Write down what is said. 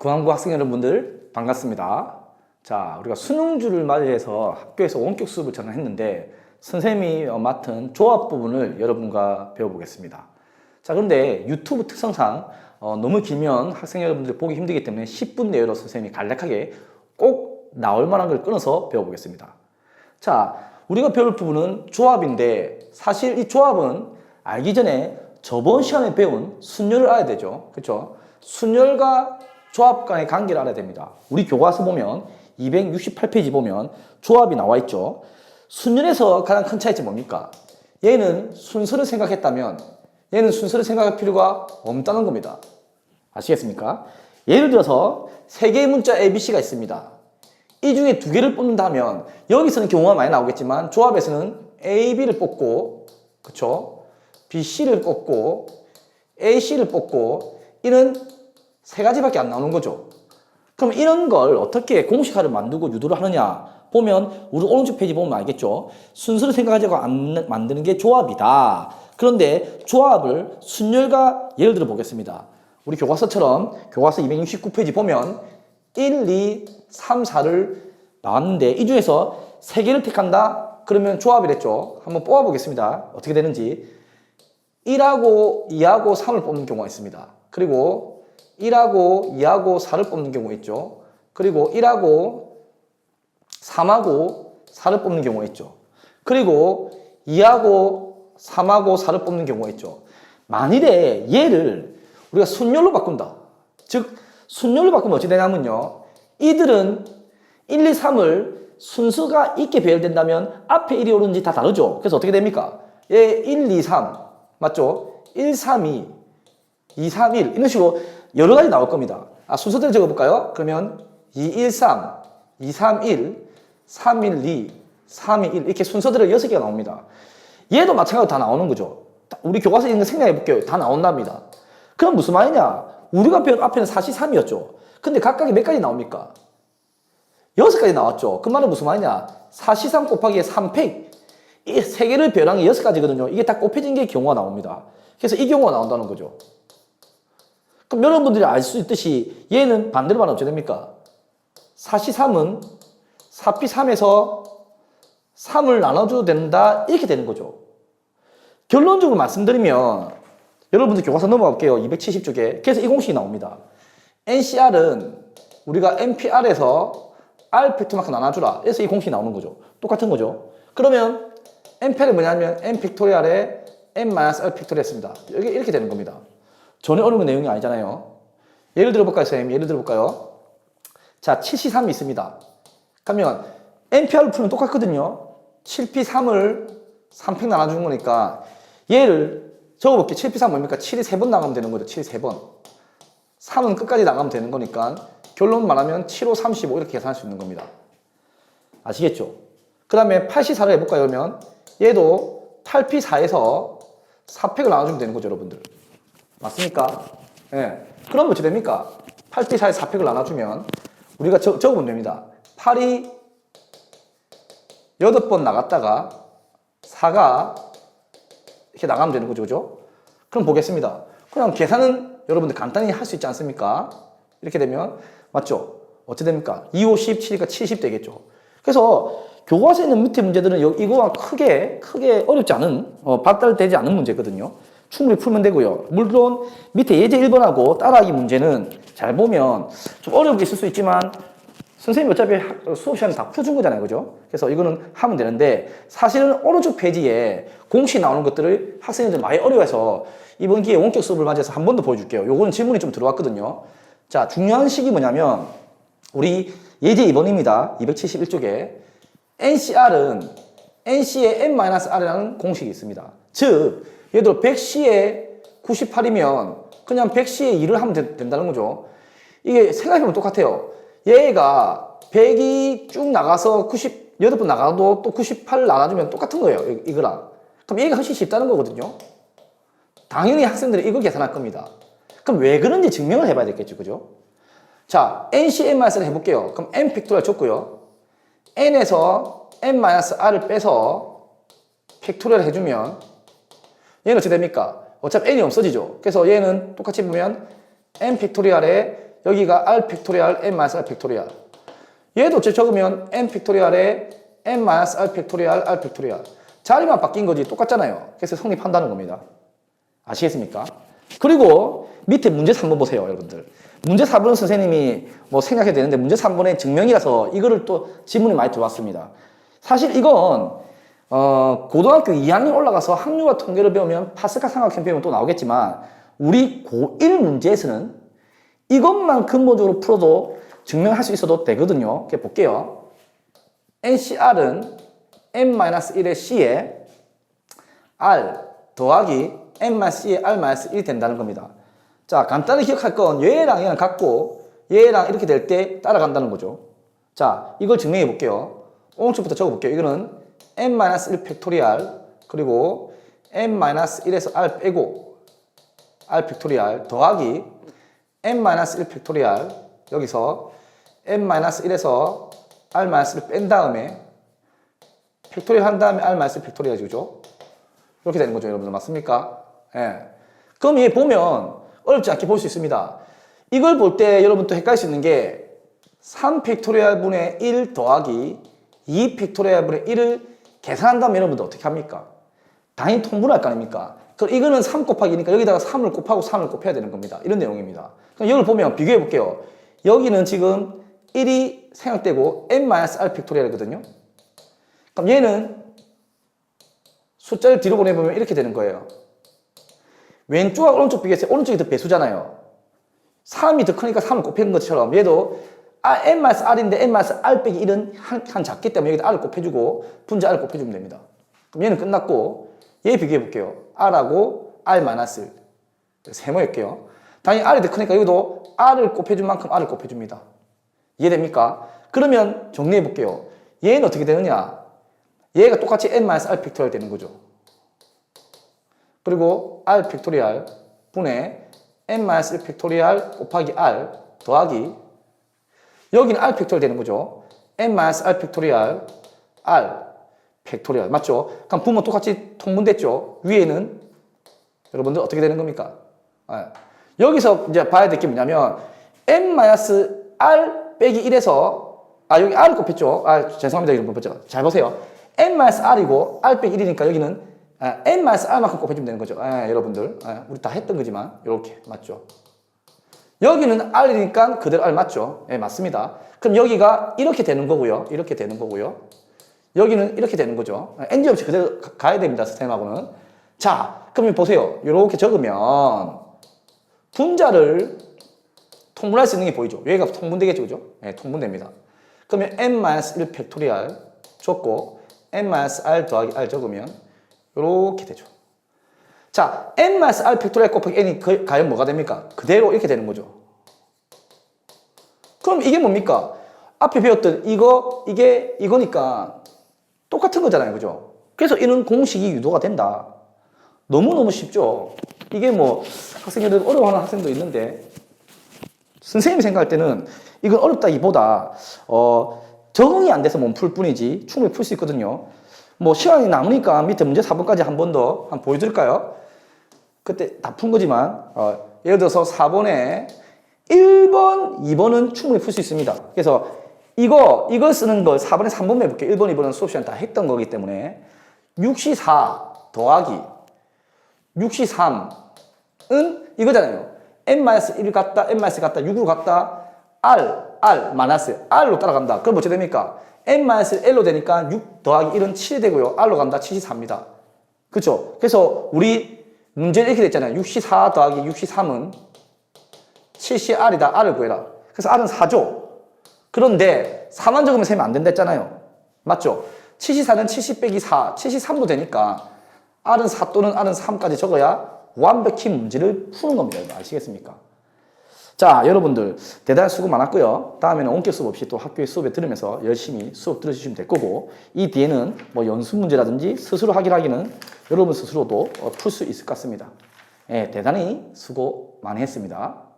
고항고 학생 여러분들 반갑습니다. 자, 우리가 수능주를 맞이해서 학교에서 원격 수업을 전환했는데 선생님이 어, 맡은 조합 부분을 여러분과 배워보겠습니다. 자, 그런데 유튜브 특성상 어, 너무 길면 학생 여러분들 보기 힘들기 때문에 10분 내로 선생님이 간략하게 꼭 나올 만한 걸 끊어서 배워보겠습니다. 자, 우리가 배울 부분은 조합인데 사실 이 조합은 알기 전에 저번 시간에 배운 순열을 알아야 되죠. 그렇죠? 순열과 조합 간의 관계를 알아야 됩니다. 우리 교과서 보면 268페이지 보면 조합이 나와 있죠. 순열에서 가장 큰 차이점이 뭡니까? 얘는 순서를 생각했다면 얘는 순서를 생각할 필요가 없다는 겁니다. 아시겠습니까? 예를 들어서 세 개의 문자 ABC가 있습니다. 이 중에 두 개를 뽑는다면 여기서는 경우가 많이 나오겠지만 조합에서는 A, B를 뽑고 그쵸? B, C를 뽑고 A, C를 뽑고 이는 세 가지밖에 안 나오는 거죠. 그럼 이런 걸 어떻게 공식화를 만들고 유도를 하느냐 보면 우리 오른쪽 페이지 보면 알겠죠. 순서를 생각하자고 안- 만드는 게 조합이다. 그런데 조합을 순열과 예를 들어 보겠습니다. 우리 교과서처럼 교과서 269페이지 보면 1, 2, 3, 4를 나왔는데 이 중에서 세 개를 택한다? 그러면 조합이랬죠. 한번 뽑아 보겠습니다. 어떻게 되는지. 1하고 2하고 3을 뽑는 경우가 있습니다. 그리고 1하고 2하고 4를 뽑는 경우가 있죠. 그리고 1하고 3하고 4를 뽑는 경우가 있죠. 그리고 2하고 3하고 4를 뽑는 경우가 있죠. 만일에 얘를 우리가 순열로 바꾼다. 즉, 순열로 바꾸면 어찌 되냐면요. 이들은 1, 2, 3을 순서가 있게 배열된다면 앞에 1이 오른지 다 다르죠. 그래서 어떻게 됩니까? 얘 1, 2, 3. 맞죠? 1, 3, 2, 2, 3, 1. 이런 식으로 여러 가지 나올 겁니다. 아, 순서대로 적어볼까요? 그러면 2, 1, 3, 2, 3, 1, 3, 1, 2, 3, 2, 1. 이렇게 순서대로 6개가 나옵니다. 얘도 마찬가지로 다 나오는 거죠. 우리 교과서 있는 거 생각해 볼게요. 다 나온답니다. 그럼 무슨 말이냐? 우리가 배운 앞에는 43이었죠. 근데 각각이 몇 가지 나옵니까? 여섯 가지 나왔죠. 그 말은 무슨 말이냐? 43 곱하기 3팩. 이세 개를 배열한 게 여섯 가지거든요. 이게 다 곱해진 게 경우가 나옵니다. 그래서 이 경우가 나온다는 거죠. 그럼 여러분들이 알 수 있듯이 얘는 반대로 말하면 어떻게 됩니까? 43은 4P3에서 3을 나눠줘도 된다. 이렇게 되는 거죠. 결론적으로 말씀드리면 여러분들 교과서 넘어가 볼게요. 270쪽에. 그래서 이 공식이 나옵니다. NCR은 우리가 NPR에서 R 팩토만큼 나눠주라. 그래서 이 공식이 나오는 거죠. 똑같은 거죠. 그러면 NPR이 뭐냐면 N 팩토리얼에 N-R 팩토리얼 했습니다. 여기 이렇게 되는 겁니다. 전혀 어려운 내용이 아니잖아요. 예를 들어볼까요, 선생님? 예를 들어볼까요? 자, 7C3이 있습니다. 그러면 NPR을 풀면 똑같거든요. 7P3을 3팩 나눠주는 거니까 얘를 적어볼게요. 7P3 뭡니까? 7이 3번 나가면 되는 거죠. 7이 3번. 3은 끝까지 나가면 되는 거니까 결론 말하면 7, 5, 35 이렇게 계산할 수 있는 겁니다. 아시겠죠? 그 다음에 8C4를 해볼까요? 그러면 얘도 8P4에서 4팩을 나눠주면 되는 거죠, 여러분들. 맞습니까? 예. 그럼 어떻게 됩니까? 8P4에 4팩을 나눠주면 우리가 적, 적으면 됩니다. 8이 8번 나갔다가 4가 이렇게 나가면 되는 거죠, 그죠? 그럼 보겠습니다. 그냥 계산은 여러분들 간단히 할 수 있지 않습니까? 이렇게 되면, 맞죠? 어떻게 됩니까? 2, 5, 10, 7이니까 70 되겠죠. 그래서 교과서에 있는 밑에 문제들은 여- 이거와 크게, 크게 어렵지 않은, 어, 발달되지 않은 문제거든요. 충분히 풀면 되고요. 물론 밑에 예제 1번하고 따라하기 문제는 잘 보면 좀 어렵게 있을 수 있지만 선생님이 어차피 학- 수업 시간에 다 풀어준 거잖아요. 그죠? 그래서 이거는 하면 되는데 사실은 오른쪽 페이지에 공식 나오는 것들을 학생들이 많이 어려워해서 이번 기회에 원격 수업을 맞이해서 한 번 더 보여줄게요. 요거는 질문이 좀 들어왔거든요. 자, 중요한 식이 뭐냐면 우리 예제 2번입니다. 271쪽에 NCR은 NC의 N-R이라는 공식이 있습니다. 즉, 예를 들어 100C에 98이면 그냥 100C에 2를 하면 되- 된다는 거죠. 이게 생각해보면 똑같아요. 얘가 100이 쭉 나가서 98번 나가도 또 98 나눠주면 똑같은 거예요. 이- 이거랑. 그럼 얘가 훨씬 쉽다는 거거든요. 당연히 학생들이 이걸 계산할 겁니다. 그럼 왜 그런지 증명을 해봐야 되겠죠. 그죠? 자, NCN-R을 해볼게요. 그럼 N 팩토리얼 줬고요. N에서 N-R을 빼서 팩토리얼 해주면 얘는 어떻게 됩니까? 어차피 N이 없어지죠. 그래서 얘는 똑같이 보면 N 팩토리얼에 여기가 r 팩토리얼 n 마이너스 r 팩토리얼. 얘도 어째 적으면 n 팩토리얼에 n 마이너스 r 팩토리얼 r 팩토리얼. 자리만 바뀐 거지 똑같잖아요. 그래서 성립한다는 겁니다. 아시겠습니까? 그리고 밑에 문제 3번 보세요, 여러분들. 문제 4번은 선생님이 뭐 생각해도 되는데 문제 3번의 증명이라서 이거를 또 지문이 많이 들어왔습니다. 사실 이건 어, 고등학교 2학년 올라가서 확률과 통계를 배우면 파스칼 삼각형 배우면 또 나오겠지만 우리 고1 문제에서는 이것만 근본적으로 풀어도 증명할 수 있어도 되거든요. 이렇게 볼게요. NCR은 n-1의 C에 R 더하기 n-C에 R-1이 된다는 겁니다. 자, 간단히 기억할 건 얘랑 얘랑 같고 얘랑 이렇게 될 때 따라간다는 거죠. 자, 이걸 증명해 볼게요. 오른쪽부터 적어 볼게요. 이거는 n-1 팩토리알 그리고 n-1에서 r 빼고 r 팩토리알 더하기 n-1 팩토리알 여기서 n-1에서 r-를 뺀 다음에 팩토리얼 한 다음에 r-1 팩토리얼 주죠. 이렇게 되는 거죠, 여러분들. 맞습니까? 예. 그럼 얘 보면 어렵지 않게 볼 수 있습니다. 이걸 볼 때 여러분 또 헷갈릴 수 있는 게 3 팩토리얼 분의 1 더하기 2 팩토리얼 분의 1을 계산한다면 여러분들 어떻게 합니까? 당연히 통분할 거 아닙니까? 그럼 이거는 3 곱하기 2니까 여기다가 3을 곱하고 3을 곱해야 되는 겁니다. 이런 내용입니다. 그럼 여기를 보면 비교해 볼게요. 여기는 지금 1이 생각되고 n-r 팩토리얼이거든요. 그럼 얘는 숫자를 뒤로 보내보면 이렇게 되는 거예요. 왼쪽과 오른쪽 비교해서 오른쪽이 더 배수잖아요. 3이 더 크니까 3을 곱하는 것처럼 얘도 아, n-r인데 n-r 빼기 1은 한, 한 작기 때문에 여기다 r을 곱해주고 분자 r을 곱해주면 됩니다. 그럼 얘는 끝났고 얘 비교해 볼게요. r하고 r 마이너스 세모할게요. 당연히 r이 더 크니까 여기도 r을 곱해준 만큼 r을 곱해줍니다. 이해됩니까? 그러면 정리해 볼게요. 얘는 어떻게 되느냐? 얘가 똑같이 n-r 팩토리얼 되는 거죠. 그리고 r 팩토리얼 분의 n-1 팩토리얼 곱하기 r 더하기 여기는 r 팩토리얼 되는 거죠. n-r 팩토리얼 r 팩토리얼 맞죠? 그럼 부모 똑같이 통분됐죠. 위에는 여러분들 어떻게 되는 겁니까? 아, 여기서 이제 봐야 될 게 뭐냐면 n-r 빼기 1에서 아 여기 r을 곱했죠. 아 죄송합니다 여러분 보죠. 잘 보세요. n-r이고 r 빼기 1이니까 여기는 아, n-r만큼 곱해주면 되는 거죠. 아, 여러분들 아, 우리 다 했던 거지만 이렇게 맞죠. 여기는 r이니까 그대로 r 맞죠? 예, 맞습니다. 그럼 여기가 이렇게 되는 거고요. 이렇게 되는 거고요. 여기는 이렇게 되는 거죠. 엔지 없이 그대로 가- 가야 됩니다. 스템하고는. 자, 그러면 보세요. 이렇게 적으면 분자를 통분할 수 있는 게 보이죠? 여기가 통분되겠죠, 그죠? 네, 통분됩니다. 그러면 n-1 팩토리얼 적고 n-r 더하기 r 적으면 이렇게 되죠. 자, n-r 팩토리얼 곱하기 n이 그- 과연 뭐가 됩니까? 그대로 이렇게 되는 거죠. 그럼 이게 뭡니까? 앞에 배웠던 이거, 이게 이거니까 똑같은 거잖아요. 그죠? 그래서 이런 공식이 유도가 된다. 너무너무 쉽죠? 이게 뭐 학생들 어려워하는 학생도 있는데 선생님이 생각할 때는 이건 어렵다기보다 어, 적응이 안 돼서 못 풀 뿐이지 충분히 풀 수 있거든요. 뭐 시간이 남으니까 밑에 문제 4번까지 한 번 더 한번 보여드릴까요? 그때 다 푼 거지만 어, 예를 들어서 4번에 1번, 2번은 충분히 풀 수 있습니다. 그래서 이거 이거 쓰는 걸 4번에 3번 해볼게요. 1번, 2번은 수업 시간 다 했던 거기 때문에 6시 4 더하기 6시 3은 이거잖아요. n-1 갔다, n-1 갔다, 6으로 갔다, r, r, 마이너스, r로 따라간다. 그럼 어떻게 됩니까? n-1로 되니까 6 더하기 1은 7이 되고요. r로 간다, 7이 4입니다. 그쵸? 그래서 우리 문제 이렇게 됐잖아요. 6시 4 더하기 6시 3은 7시 r이다. r을 구해라. 그래서 r은 4죠. 그런데 4만 적으면 세면 안 된다 했잖아요. 맞죠? 7시 4는 70 빼기 4, 7시 3도 되니까 r은 4 또는 r은 3까지 적어야 완벽히 문제를 푸는 겁니다. 아시겠습니까? 자, 여러분들 대단히 수고 많았고요. 다음에는 원격 수업 없이 또 학교의 수업에 들으면서 열심히 수업 들으시면 될 거고 이 뒤에는 뭐 연습 문제라든지 스스로 확인하기는 여러분 스스로도 풀 수 있을 것 같습니다. 예, 대단히 수고 많이 했습니다.